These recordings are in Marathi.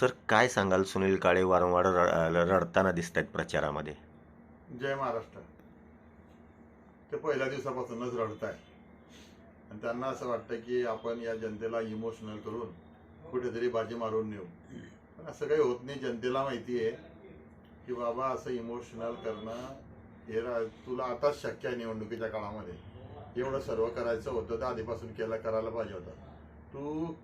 सर काय सांगाल सुनील काळे वारंवार र- रडताना दिसत आहेत प्रचारामध्ये? जय महाराष्ट्र. ते पहिल्या दिवसापासूनच रडत आहे आणि त्यांना असं वाटतं की आपण या जनतेला इमोशनल करून कुठेतरी बाजी मारून नेऊ. पण असं काही होत नाही. जनतेला माहिती आहे की बाबा असं इमोशनल करणं हे रा- तुला आताच शक्य आहे निवडणुकीच्या काळामध्ये. एवढं सर्व करायचं होतं तर आधीपासून केलं करायला पाहिजे होतं. तू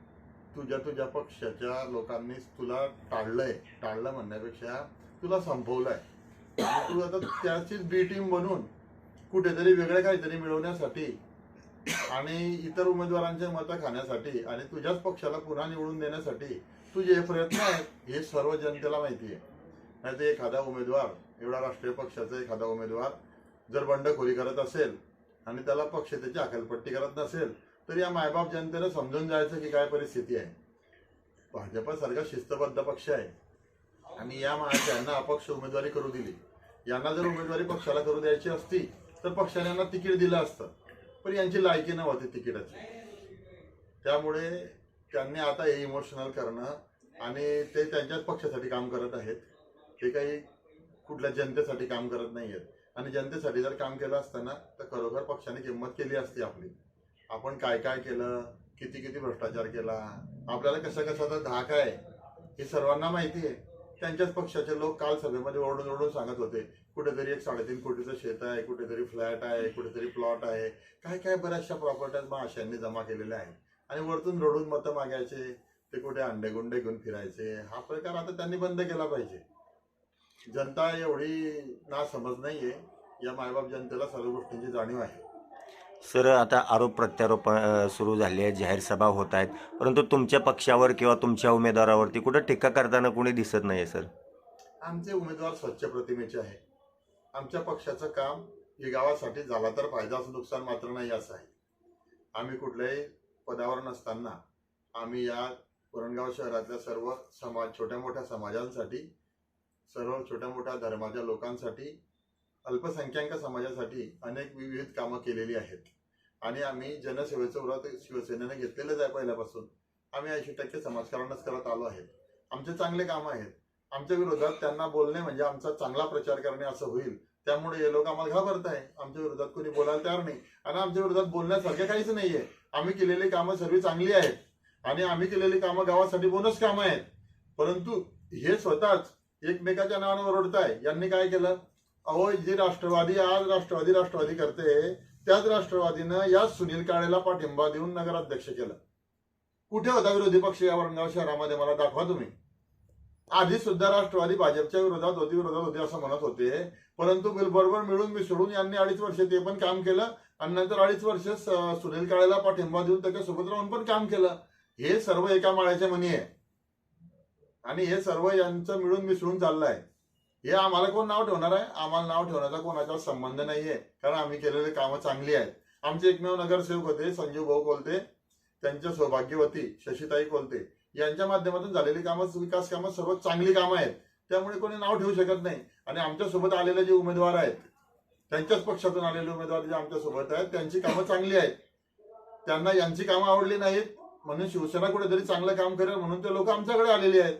तुझ्या तुझ्या पक्षाच्या लोकांनीच तुला टाळलंय टाळलं म्हणण्यापेक्षा तुला संपवलंय. तू आता त्याचीच बी टीम बनून कुठेतरी वेगळं काहीतरी मिळवण्यासाठी आणि इतर उमेदवारांच्या मतं खाण्यासाठी आणि तुझ्याच पक्षाला पुन्हा निवडून देण्यासाठी तुझे हे प्रयत्न आहेत हे सर्व जनतेला माहिती आहे. नाही तर एखादा उमेदवार एवढा राष्ट्रीय पक्षाचा एखादा उमेदवार जर बंडखोरी करत असेल आणि त्याला पक्ष त्याची अकलपट्टी करत नसेल तर या मायबाप जनतेला समजून जायचं की काय परिस्थिती आहे. भाजपसारखा शिस्तबद्ध पक्ष आहे. आणि या यांना अपक्ष उमेदवारी करू दिली यांना जर उमेदवारी पक्षाला करू द्यायची असती तर पक्षाने यांना तिकीट दिलं असतं. पण यांची लायकी नव्हती तिकिटाची. त्यामुळे त्यांनी आता हे इमोशनल करणं आणि ते त्यांच्याच पक्षासाठी काम करत आहेत. ते काही कुठल्या जनतेसाठी काम करत नाही आहेत आणि जनतेसाठी जर काम केलं असतं ना तर खरोखर पक्षाने किंमत केली असती आपली. आपण काय काय केलं? किती किती भ्रष्टाचार केला? आपल्याला कशा कशाचा धाक आहे हे सर्वांना माहिती आहे. त्यांच्याच पक्षाचे लोक काल सभेमध्ये ओरडून ओरडून सांगत होते कुठेतरी एक साडेतीन कोटीचं शेत आहे कुठेतरी फ्लॅट आहे कुठेतरी प्लॉट आहे. काय काय बऱ्याचशा प्रॉपर्ट्या महाशयांनी जमा केलेल्या आहेत. आणि वरतून रडून मतं मागायचे ते कुठे अंडे गुंडे घेऊन फिरायचे. हा प्रकार आता त्यांनी बंद केला पाहिजे. जनता एवढी ना समज नाहीये. या मायबाप जनतेला सर्व गोष्टींची जाणीव आहे. सर आता आरोप प्रत्यारोप सुरू झाले आहेत जाहीर सभा होत आहेत. परंतु तुमच्या पक्षावर किंवा तुमच्या उमेदवारावरती कुठं टीका करताना कोणी दिसत नाही आहे सर? आमचे उमेदवार स्वच्छ प्रतिमेचे आहे आमच्या पक्षाचं काम हे गावासाठी झाला तर फायदाच नुकसान मात्र नाही असं आहे. आम्ही कुठल्याही पदावर नसताना आम्ही या पुरणगाव शहरातल्या सर्व समाज छोट्या मोठ्या समाजांसाठी सर्व छोट्या मोठ्या धर्माच्या लोकांसाठी अल्पसंख्याक समाजासाठी अनेक विविध कामं केलेली आहेत. आणि आम्ही जनसेवेचं व्रत शिवसेनेने घेतलेलंच आहे पहिल्यापासून. आम्ही ऐंशी टक्के समाजकारणच करत आलो आहे आमचे चांगले कामं आहेत. आमच्या विरोधात त्यांना बोलणे म्हणजे आमचा चांगला प्रचार करणे असं होईल. त्यामुळे हे लोक आम्हाला घाबरत आहे. आमच्या विरोधात कोणी बोलायला तयार नाही. आणि आमच्या विरोधात बोलण्यासारखे काहीच नाहीये. आम्ही केलेली कामं सर्व चांगली आहेत. आणि आम्ही केलेली कामं गावासाठी बोनस कामं आहेत. परंतु हे स्वतःच एकमेकाच्या नावानं ओरडताय. यांनी काय केलं? अहो जी राष्ट्रवादी आज राष्ट्रवादी राष्ट्रवादी करते त्याच राष्ट्रवादीनं या सुनील काळेला पाठिंबा देऊन नगराध्यक्ष केलं. कुठे होता विरोधी पक्ष या वरणगाव शहरामध्ये? मला दाखवा तुम्ही. आधी सुद्धा राष्ट्रवादी भाजपच्या विरोधात होती विरोधात होती असं म्हणत होते. परंतु बिल- बरोबर मिळून मिसळून यांनी अडीच वर्ष ते पण काम केलं आणि नंतर अडीच वर्ष सुनील काळेला पाठिंबा देऊन त्याच्यासोबत राहून पण काम केलं. हे सर्व एका माळ्याच्या मनी आहे. आणि हे सर्व यांचं मिळून मिसळून चाललंय. हे आम्हाला कोण नाव ठेवणार आहे? आम्हाला नाव ठेवण्याचा कोणाचा संबंध नाहीये. कारण आम्ही केलेले कामं चांगली आहेत. आमचे एकमेव नगरसेवक होते संजीव भाऊ कोलते त्यांच्या सौभाग्यवती शशीताई कोलते. यांच्या माध्यमातून झालेली कामं विकास कामं सर्व चांगली कामं आहेत. त्यामुळे कोणी नाव ठेवू शकत नाही. आणि आमच्यासोबत आलेले जे उमेदवार आहेत त्यांच्याच पक्षातून आलेले उमेदवार जे आमच्यासोबत आहेत त्यांची कामं चांगली आहेत. त्यांना यांची कामं आवडली नाहीत. म्हणून शिवसेना कुठेतरी चांगलं काम करेल म्हणून ते लोक आमच्याकडे आलेले आहेत.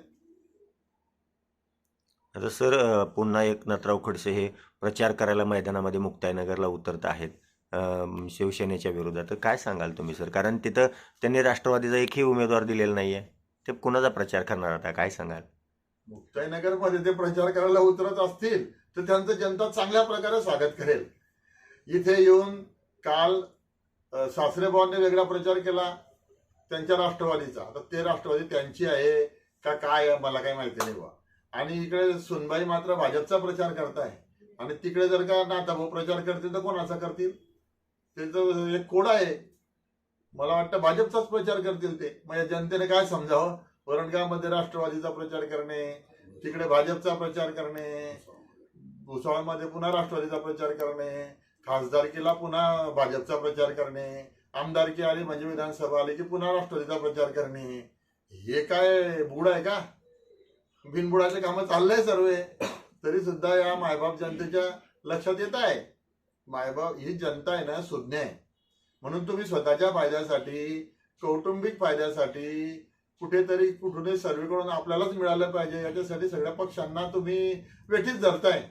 आता सर पुन्हा एक खडसे हे प्रचार करायला मैदानामध्ये मुक्ताईनगरला उतरत आहेत शिवसेनेच्या विरोधात. तर काय सांगाल तुम्ही सर? कारण तिथं त्यांनी राष्ट्रवादीचा एकही उमेदवार दिलेला आहे ते कुणाचा प्रचार करणार आता? काय सांगाल? मुक्ताईनगरमध्ये ते प्रचार करायला उतरत असतील तर त्यांचं जनता चांगल्या प्रकारे स्वागत करेल. इथे येऊन काल सासरेबावांनी सासरे भावांनी वेगळा प्रचार केला त्यांच्या राष्ट्रवादीचा. आता ते राष्ट्रवादी त्यांची आहे का काय मला काही माहिती नाही बा आणि इकडे सुनबाई मात्र भाजपचा प्रचार करताय. आणि तिकडे जर का नाथाभाऊ प्रचार करतील तर कोणाचा करतील? त्याचं एक कोड आहे. मला वाटतं भाजपचाच प्रचार करतील ते. म्हणजे जनतेने काय समजावं? वरणगावमध्ये राष्ट्रवादीचा प्रचार करणे तिकडे भाजपचा प्रचार करणे भुसावळमध्ये पुन्हा राष्ट्रवादीचा प्रचार करणे खासदारकीला पुन्हा भाजपचा प्रचार करणे आमदारकी आली म्हणजे विधानसभा आली की पुन्हा राष्ट्रवादीचा प्रचार करणे. हे काय बुड आहे का? बिनबुडाचे कामं चाललंय सर्व. तरी सुद्धा या मायबाप जनतेच्या लक्षात येत आहे. मायबाप ही जनता आहे ना सुज्ञ आहे. म्हणून तुम्ही स्वतःच्या फायद्यासाठी कौटुंबिक फायद्यासाठी कुठेतरी कुठूनही सर्वे करून आपल्यालाच मिळालं पाहिजे. याच्यासाठी सगळ्या पक्षांना तुम्ही वेठीच धरताय.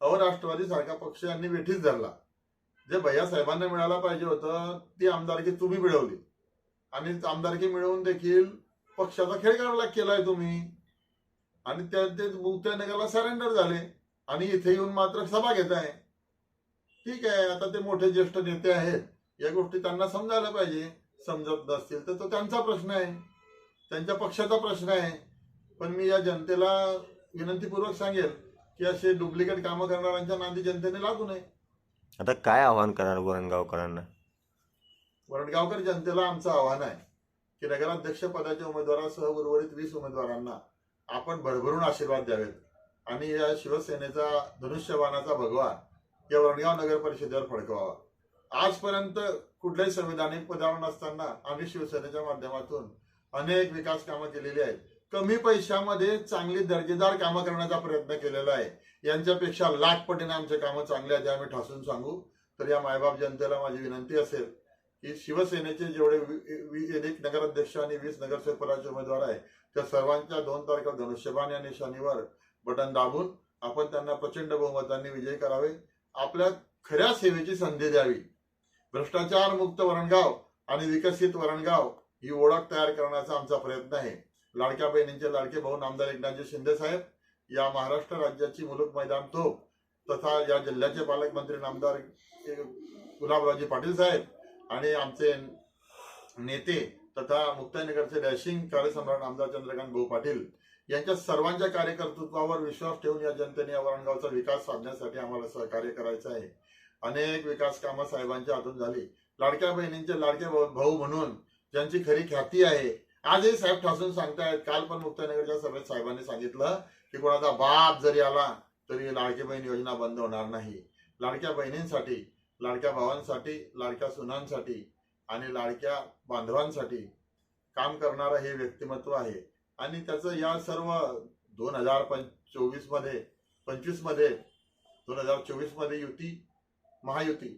अराष्ट्रवादी सारखा पक्ष यांनी वेठीच धरला. जे भैया साहेबांना मिळायला पाहिजे होतं ती आमदारकी तुम्ही मिळवली. आणि आमदारकी मिळवून देखील पक्षाचा खेळ करायला केलाय तुम्ही. आणि त्या ते मुक्त्यानगरला सरेंडर झाले. आणि इथे येऊन मात्र सभा घेत आहे. ठीक आहे आता ते मोठे ज्येष्ठ नेते आहेत. या गोष्टी त्यांना समजायला पाहिजे. समजत नसतील तर तो त्यांचा प्रश्न आहे. त्यांच्या पक्षाचा प्रश्न आहे. पण मी या जनतेला विनंतीपूर्वक सांगेल की असे डुप्लिकेट कामं करणाऱ्यांच्या नांदी जनतेने लागू नये. आता काय आव्हान करणार गोरणगावकरांना वरडगावकर जनतेला आमचं आव्हान आहे की नगराध्यक्ष पदाच्या उमेदवारासह उर्वरित वीस उमेदवारांना आपण भरभरून आशीर्वाद द्यावेत. आणि या शिवसेनेचा धनुष्यबाणाचा भगवा या वरणगाव नगर परिषदेवर फडकवावा. आजपर्यंत कुठल्याही संविधानिक पदावर नसताना आम्ही शिवसेनेच्या माध्यमातून अनेक विकास कामं केलेली आहेत. कमी पैशामध्ये चांगली दर्जेदार कामं करण्याचा प्रयत्न केलेला आहे. यांच्यापेक्षा लाख पटीने आमचे कामं चांगले आहेत आम्ही ठासून सांगू. तर या मायबाप जनतेला माझी विनंती असेल की शिवसेनेचे जेवढे एक नगराध्यक्ष आणि वीस नगरसेवक पदाचे उमेदवार आहे त्या सर्वांच्या दोन तारखेला धनुष्यबाण आणि शनिवार बटन दाबून आपण त्यांना प्रचंड बहुमतांनी विजय करावे. आपल्या खऱ्या सेवेची संधी द्यावी. भ्रष्टाचार मुक्त वरणगाव आणि विकसित वरणगाव ही ओळख तयार करण्याचा आमचा प्रयत्न आहे. लाडक्या बहिणींचे लाडके भाऊ नामदार एकनाथजी शिंदे साहेब या महाराष्ट्र राज्याची मुलुक मैदान तोप तथा या जिल्ह्याचे पालकमंत्री नामदार गुलाबरावजी पाटील साहेब आणि आमचे नेते तथा मुक्ताईनगरचे डॅशिंग कार्यसम्राट आमदार चंद्रकांत भाऊ पाटील यांच्या सर्वांच्या कार्यकर्तृत्वावर विश्वास ठेवून या जनतेने या वरणगावचा विकास साधण्यासाठी आम्हाला सहकार्य करायचं आहे. अनेक विकास कामं साहेबांच्या हातून झाली. लाडक्या बहिणींचे लाडके भाऊ म्हणून ज्यांची खरी ख्याती आहे आजही साहेब ठासून सांगतायत. काल पण मुक्ताईनगरच्या सभेत साहेबांनी सांगितलं की कोणाचा बाप जरी आला तरी लाडकी बहीण योजना बंद होणार नाही. लाडक्या बहिणींसाठी लाडक्या भावांसाठी लाडक्या सुनांसाठी आणि लाडक्या बांधवांसाठी काम करणारं हे व्यक्तिमत्व आहे. आणि त्याचं या सर्व दोन हजार पं चोवीसमध्ये पंचवीसमध्ये दोन हजार चोवीसमध्ये युती महायुती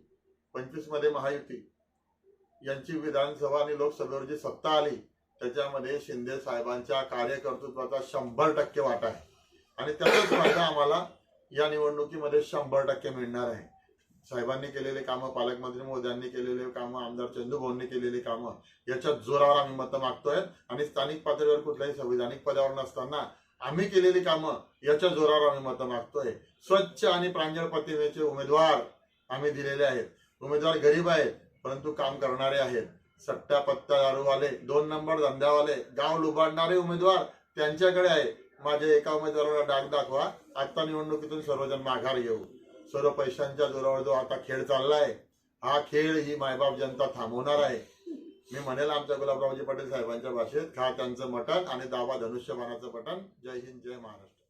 पंचवीसमध्ये महायुती यांची विधानसभा आणि लोकसभेवर जी सत्ता आली त्याच्यामध्ये शिंदे साहेबांच्या कार्यकर्तृत्वाचा शंभर टक्के वाटा आहे. आणि त्याचाच फायदा आम्हाला या निवडणुकीमध्ये शंभर टक्के मिळणार आहे. साहेबांनी केलेले कामं पालकमंत्री मोदयांनी केलेले कामं आमदार चंदू भाऊंनी केलेली कामं याच्या जोरावर आम्ही मतं मागतोय. आणि स्थानिक पातळीवर कुठल्याही संविधानिक पदावर नसताना आम्ही केलेली कामं याच्या जोरावर आम्ही मतं मागतोय. स्वच्छ आणि प्रांजळ प्रतिमेचे उमेदवार आम्ही दिलेले आहेत. उमेदवार गरीब आहेत परंतु काम करणारे आहेत. सट्टा पत्ता दारूवाले दोन नंबर धंद्यावाले गाव लुबाडणारे उमेदवार त्यांच्याकडे आहे. माझ्या एका उमेदवाराला डाग दाखवा. आता निवडणुकीतून सर्वजण माघार घेऊ. सर्व पैशांच्या जोरावर जो आता खेळ चाललाय हा खेळ ही मायबाप जनता थांबवणार आहे. मी म्हणेल आमच्या गुलाबरावजी पटेल साहेबांच्या भाषेत खा त्यांचं मटण आणि दावा धनुष्यबाणाचं बटन जय हिंद जय महाराष्ट्र.